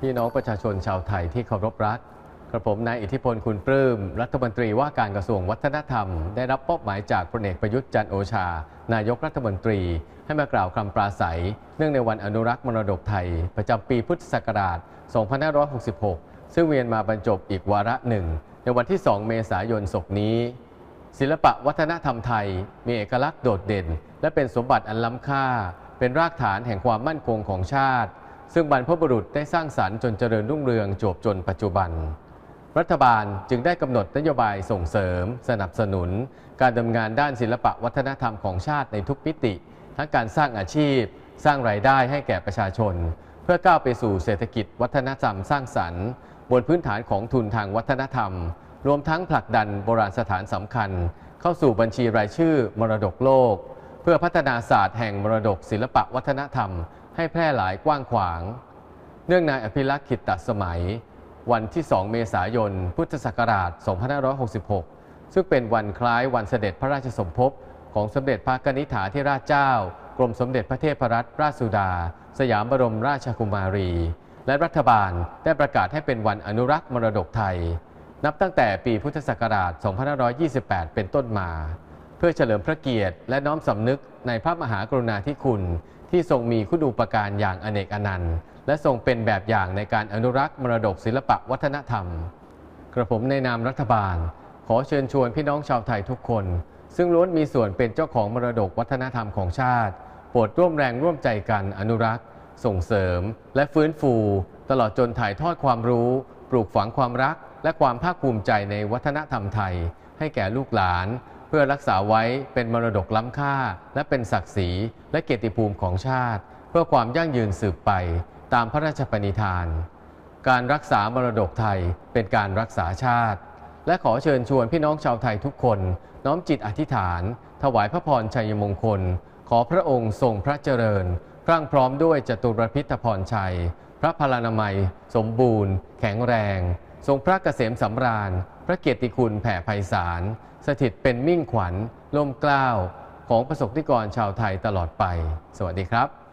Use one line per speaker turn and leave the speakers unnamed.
พี่น้องประชาชนชาวไทยที่เคารพรัก กระผมนายอิทธิพลคุณปลื้ม รัฐมนตรีว่าการกระทรวงวัฒนธรรม ได้รับมอบหมายจากพลเอกประยุทธ์จันโอชา นายกรัฐมนตรี ให้มากล่าวคำปราศัย เนื่องในวันอนุรักษ์มรดกไทย ประจำปีพุทธศักราช 2566 ซึ่งเวียนมาบรรจบอีกวาระหนึ่ง ในวันที่ 2 เมษายนศกนี้ ศิลปะวัฒนธรรมไทย มีเอกลักษณ์โดดเด่น และเป็นสมบัติอันล้ำค่า เป็นรากฐานแห่งความมั่นคงของชาติ ซึ่งบรรพบุรุษได้สร้างสรรค์จนเจริญรุ่งเรืองจวบจนปัจจุบัน รัฐบาลจึงได้กำหนดนโยบายส่งเสริม สนับสนุน การดำเนินงานด้านศิลปะวัฒนธรรมของชาติในทุกมิติ ทั้งการสร้างอาชีพ สร้างรายได้ให้แก่ประชาชน เพื่อก้าวไปสู่เศรษฐกิจวัฒนธรรมสร้างสรรค์ บนพื้นฐานของทุนทางวัฒนธรรม รวมทั้งผลักดันโบราณสถานสำคัญ เข้าสู่บัญชีรายชื่อมรดกโลก เพื่อพัฒนาศาสตร์แห่งมรดกศิลปะวัฒนธรรม ให้แพร่หลายกว้างขวาง เนื่องในอภิรักษ์ขิตตสมัย วันที่ 2 เมษายน พุทธศักราช 2566 ซึ่งเป็นวันคล้ายวันเสด็จพระราชสมภพของสมเด็จพระกนิษฐาธิราชเจ้า กรมสมเด็จพระเทพรัตนราชสุดา สยามบรมราชกุมารี และรัฐบาลได้ประกาศให้เป็นวันอนุรักษ์มรดกไทย นับตั้งแต่ปีพุทธศักราช 2528 เป็นต้นมา เพื่อเฉลิมพระเกียรติ และน้อมสำนึกในพระมหากรุณาธิคุณ ที่ทรงมีคุณูปการอย่างอเนกอนันต์ และทรงเป็นแบบอย่างในการอนุรักษ์มรดกศิลปะวัฒนธรรม กระผมในนามรัฐบาล ขอเชิญชวนพี่น้องชาวไทยทุกคน ซึ่งล้วนมีส่วนเป็นเจ้าของมรดกวัฒนธรรมของชาติโปรดร่วมแรงร่วมใจกันอนุรักษ์ ส่งเสริม และฟื้นฟู ตลอดจนถ่ายทอดความรู้ ปลูกฝังความรัก และความภาคภูมิใจในวัฒนธรรมไทย ให้แก่ลูกหลาน เพื่อรักษาไว้เป็นมรดกล้ำค่า และเป็นศักดิ์ศรีและเกียรติภูมิของชาติ เพื่อความยั่งยืนสืบไปตามพระราชปณิธาน การรักษามรดกไทยเป็นการรักษาชาติ และขอเชิญชวนพี่น้องชาวไทยทุกคน น้อมจิตอธิษฐาน ถวายพระพรชัยมงคล ขอพระองค์ทรงพระเจริญพรั่งพร้อมด้วยจตุรพิธพรชัย พระพลานามัย สมบูรณ์ แข็งแรง ทรงพระเกษมสำราญ พระเกียรติคุณแผ่ไพศาล สถิตเป็นมิ่งขวัญล่มเกล้าของประสบนิกรชาวไทยตลอดไป สวัสดีครับ